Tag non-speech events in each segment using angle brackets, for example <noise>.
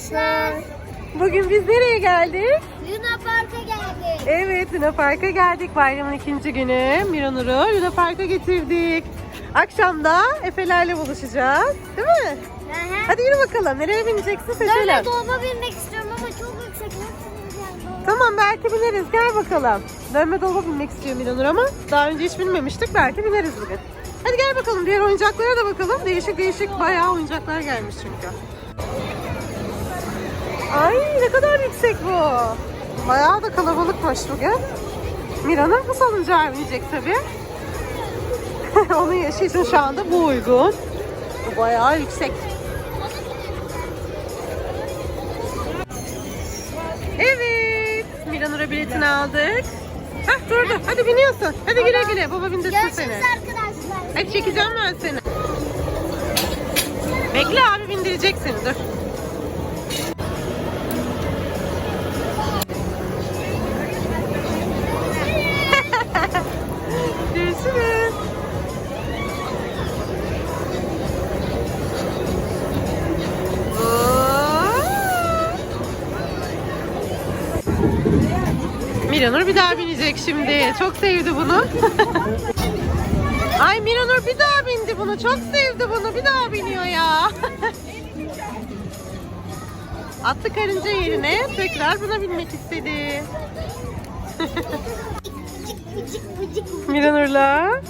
arkadaşlar. Bugün biz nereye geldik? Luna Park'a geldik. Evet Luna Park'a geldik bayramın ikinci günü. Miranur'u Luna Park'a getirdik. Akşamda Efe'lerle buluşacağız. Değil mi? Hı. Hadi yürü bakalım. Nereye bineceksin seçelim. Dönme dolaba binmek istiyorum ama çok yüksek. Tamam belki bineriz. Gel bakalım. Dönme dolaba binmek istiyor Miranur ama daha önce hiç binmemiştik. Belki bineriz bugün. Hadi gel bakalım. Diğer oyuncaklara da bakalım. Değişik değişik bayağı oyuncaklar gelmiş çünkü. Ay ne kadar yüksek bu. Bayağı da kalabalıkmış bugün. Miranur bu salıncağa binecek tabii. <laughs> Onun yaşı için şu anda bu uygun. Bu bayağı yüksek. Evet. Miranur'a biletini aldık. Hah durdu. Hadi biniyorsun. Hadi güle güle. Baba bindirsin Görüşürüz seni. arkadaşlar. Hadi çekeceğim ben seni. Bekle abi bindirecek seni dur. Miranur bir daha binecek şimdi. Çok sevdi bunu. <laughs> Ay Miranur bir daha bindi bunu. Çok sevdi bunu. Bir daha biniyor ya. <laughs> Attı karınca yerine tekrar buna binmek istedi. <laughs> Miranur'la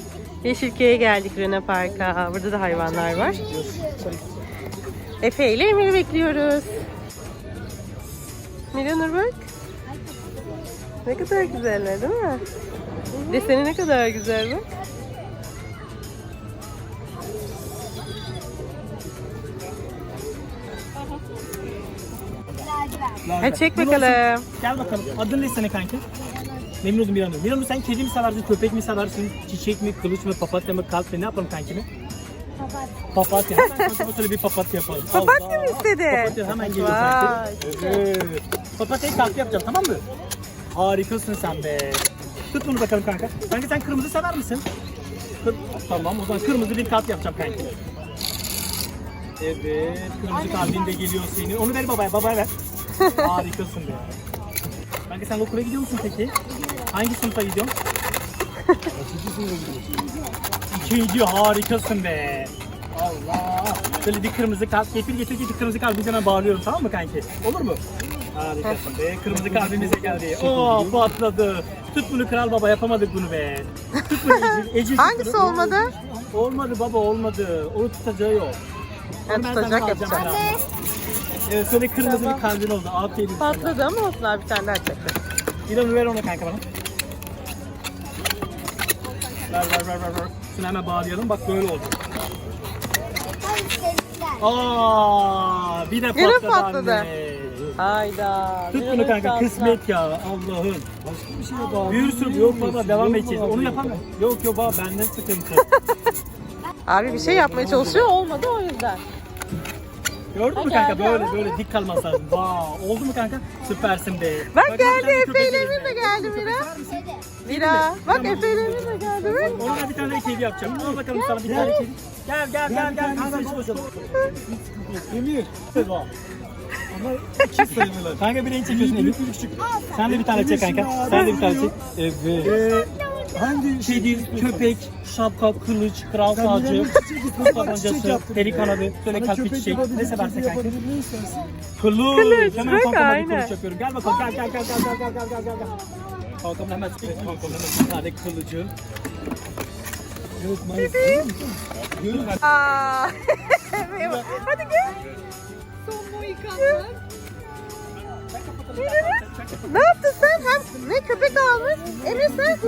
Yeşilköy'e geldik Luna Park'a. Burada da hayvanlar var. Efe ile Emir'i bekliyoruz. Miranur bak. Ne kadar güzeller değil mi? Deseni ne kadar güzel bak. Hadi çek bakalım. Gel bakalım. Adın ne senin kanki? Memnun oldum Miranur. Miranur sen kedi mi seversin, köpek mi seversin, çiçek mi, kılıç mı, papatya mı, kalp mi? Ne yapalım kanki mi? Kapat. Papatya. Sana şöyle bir papatya yapalım. Papatya mı istedi? Papatya hemen geliyor Vay. kanki. Evet. Papatyayı kalp yapacağım tamam mı? Harikasın sen be. Tut bunu bakalım kanka. Kanka sen kırmızı sever misin? Kır... Tamam o zaman kırmızı bir kalp yapacağım kanki. Evet, kırmızı kalbin de geliyor senin. Onu ver babaya, babaya ver. <laughs> Harikasın be. Kanka sen okula gidiyor musun peki? Hangi sınıfa gidiyorsun? <laughs> İkinci harikasın be. Allah. Şöyle bir kırmızı kalp getir getir getir kırmızı kalbimizi hemen bağlıyorum tamam mı kanki? Olur mu? Harikasın be. Kırmızı kalbimize geldi. Oo patladı. Tut bunu kral baba yapamadık bunu be. Tut bunu Ecil. Ecil Hangisi bunu. olmadı? Olmadı baba olmadı. Onu tutacağı yok. Ben Onu tutacak senden yapacağım. herhalde. Evet şöyle kırmızı bir kalbin oldu. Aferin sana. Patladı ama olsun abi bir tane daha çekti. Bir onu ver ona kanka bana. Ver ver ver ver. ver. Şunu hemen bağlayalım. Bak böyle oldu. Sevgiler. Aa, bir de Yine patladı. patladı. anne. Hayda. Tut bunu kanka kısmet ya Allah'ım. Bir sürü yok baba devam edeceğiz. Onu yapamam. Yok yok baba benden sıkıntı. Abi bir şey yapmaya çalışıyor olmadı o yüzden. Gördün mü kanka geldi böyle böyle dik kalması lazım. Wow, oldu mu kanka? Süpersin be. Bak bir geldi Efe ile. Emir de geldi Mira. Mira. Bak. Efe ile Emir de geldi mi? Ona bir tane kedi yapacağım. Al bakalım sana bir tane kedi. Gel gel gel gel. Kanka Emir Kanka ama çift sayılırlar. Kanka birini çekiyorsun Elif. Sen de bir tane çek kanka. Sen de bir tane çek. Evet. Ee, hangi şey Kedi, köpek, şapka, kılıç, kral sağcı, kurt tabancası, peri kanadı, böyle kalp çiçek. Ne seversen kanka. Kılıç. Kılıç. Hemen kanka aynen. Kılıç yapıyorum. Gel bakalım. Gel gel gel gel gel gel gel. gel. Kalkamın hemen sıkı. Kalkamın hemen bir tane kılıcı. Yok maalesef. Görün. <laughs> Hadi gel. Ne yaptın sen? Hem ne köpek almış? Emir sen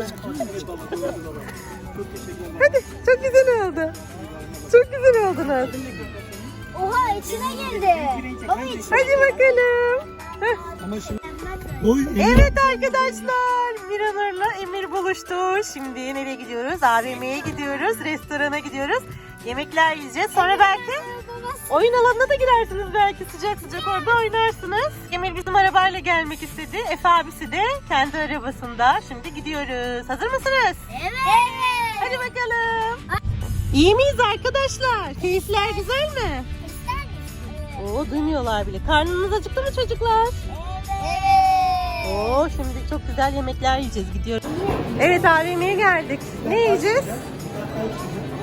Hadi çok güzel oldu. Çok güzel oldunuz. Oha içine girdi. Baba içine. Hadi bakalım. Heh. ama şimdi. Oy Emir. Evet arkadaşlar Miranur'la Emir buluştu. Şimdi nereye gidiyoruz? AVM'ye gidiyoruz. Restorana gidiyoruz. Yemekler yiyeceğiz. Sonra belki oyun alanına da girersiniz belki sıcak sıcak orada oynarsınız. Emir bizim arabayla gelmek istedi. Efe abisi de kendi arabasında. Şimdi gidiyoruz. Hazır mısınız? Evet. Hadi bakalım. İyi miyiz arkadaşlar? Keyifler güzel mi? Oo duymuyorlar bile. Karnınız acıktı mı çocuklar? Evet. Oo şimdi çok güzel yemekler yiyeceğiz. Gidiyoruz. Evet AVM'ye geldik. Ne yiyeceğiz?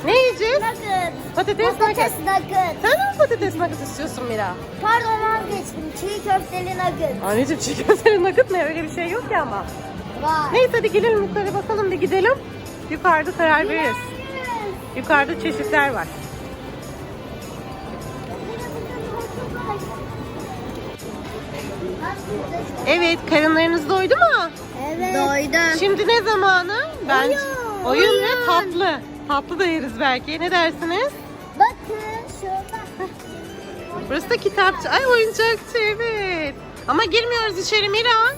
Ne yiyeceğiz? Nugget. Patates nugget. Patates nugget. Sen de mi patates nugget istiyorsun Mira? Pardon vazgeçtim. Çiğ köfteli nugget. Anneciğim çiğ köfteli nugget ne? Öyle bir şey yok ya ama. Var. Neyse hadi gidelim yukarı bakalım bir gidelim. Yukarıda karar veririz. Yukarıda çeşitler var. Evet karınlarınız doydu mu? Evet. Doydum. Şimdi ne zamanı? Ben Oyun. oyun ve tatlı. Tatlı da yeriz belki. Ne dersiniz? Bakın şurada. Burası da kitapçı. Ay oyuncakçı evet. Ama girmiyoruz içeri Mira.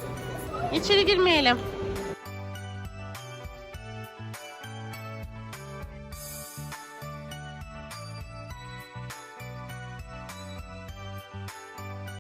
İçeri girmeyelim.